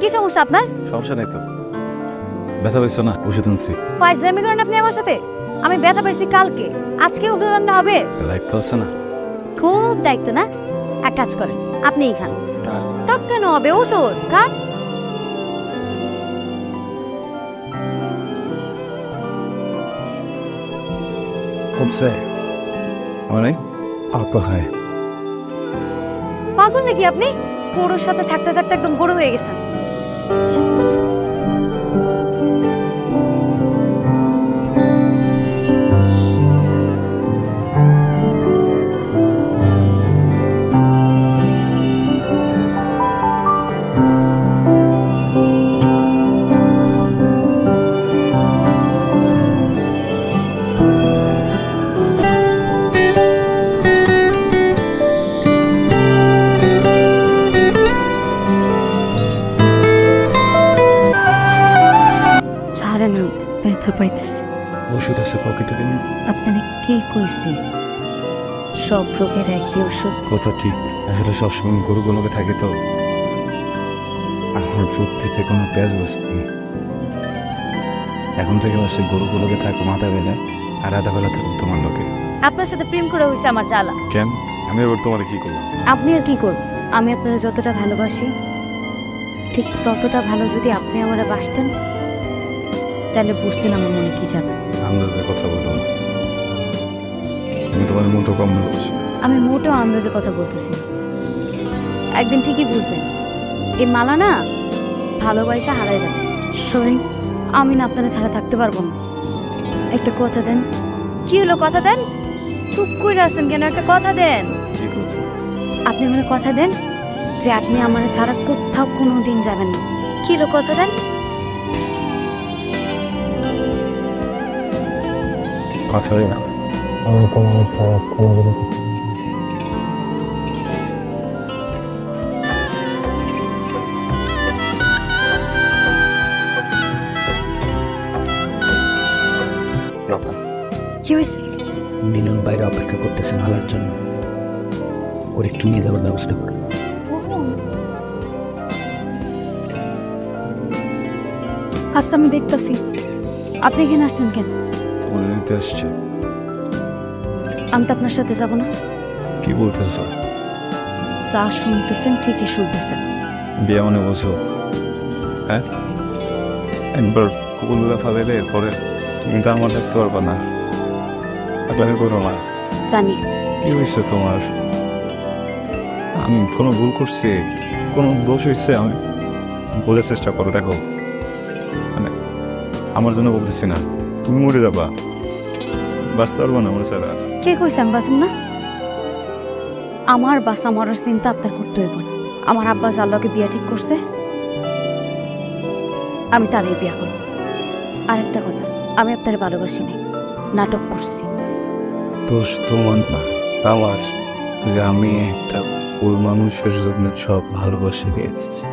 কি সমস্যা আপনার? সমস্যা নেই তো। ব্যথা পেয়েছ না ওষুধ আনছি ফাইজলামি করেন আপনি আমার সাথে? আমি ব্যথা পাইছি কালকে। আজকে ওষুধ আনতে হবে? দায়িত্ব আছে না। খুব দায়িত্ব না? এক কাজ করেন আপনিই খান। টক কেন হবে? ওষুধ খান কমছে। মানে অল্প পাগল নাকি আপনি? গরুর সাথে থাকতে থাকতে একদম গরু হয়ে গেছেন। ব্যথা পাইতেছে ওষুধ আছে পকেটে দিন আপনারে কে কইছে? সব রোগের একই ওষুধ। কথা ঠিক। আসলে সবসময় গরুগুলোকে থাকে তো। আমার বুদ্ধিতে কোনো পেঁয়াজ বসতি এখন থেকে সে গরুগুলোকে থাকো মাথা বেলা আর আধা বেলা থাকো তোমার লোকে। আপনার সাথে প্রেম করে হইছে আমার জ্বালা। কেন? আমি এবার তোমার কি করলাম? আপনি আর কি করবেন? আমি আপনারা যতটা ভালোবাসি ঠিক ততটা ভালো যদি আপনি আমারে বাসতেন তাহলে বুঝতেন আমার মনে কি যাবে? আন্দাজের কথা বলো না। আমি তোমার মতো কম ভালোবাসি। আমি মোটেও আন্দাজে কথা বলতেছি না। একদিন ঠিকই বুঝবেন এই মালা না ভালোবাসা হারায় যাবে। শোন আমি না আপনারা ছাড়া থাকতে পারব না। একটা কথা দেন। কি হলো কথা দেন? চুপ করে আসছেন কেন? একটা কথা দেন। ঠিক আছে। আপনি আমার কথা দেন যে আপনি আমার ছাড়া কোথাও কোনো দিন যাবেন না। কি হলো কথা দেন? কথা হয় না আমি তোমার মিলন বাইরে অপেক্ষা করতেছে মালার জন্য। ওর একটু নিয়ে যাওয়ার ব্যবস্থা করো। আচ্ছা আমি দেখতেছি। আপনি এখানে আসছেন কেন? তোমার নিতে আসছে। আমি তো আপনার সাথে যাব না। কি বলতেছ যা শুনতেছেন ঠিকই শুনতেছেন। বিয়ে মানে বোঝো। হ্যাঁ? একবার কুকুরগুলো ফালাইলে পরে তুমি তো আমার থাকতে পারবা না। আপনাকে করো না। জানি। কি হয়েছে তোমার? আমি কোনো ভুল করছি? কোনো দোষ হয়েছে? আমি বোঝার চেষ্টা করো দেখো। মানে আমার জন্য বলতেছি না। তুমি মরে যাবা। বাঁচতে পারব না আমার ছাড়া কে কইছে আমি বাঁচব না? আমার বাসা মরার চিন্তা আপনার করতে হইব না। আমার আব্বা জাল্লাকে বিয়া ঠিক করছে আমি তারই বিয়া করব। আরেকটা কথা আমি আপনার ভালোবাসি নাই নাটক করছি। দোষ তোমার না আমার যে আমি একটা ভুল মানুষের জন্য সব ভালোবাসা দিয়ে দিচ্ছি।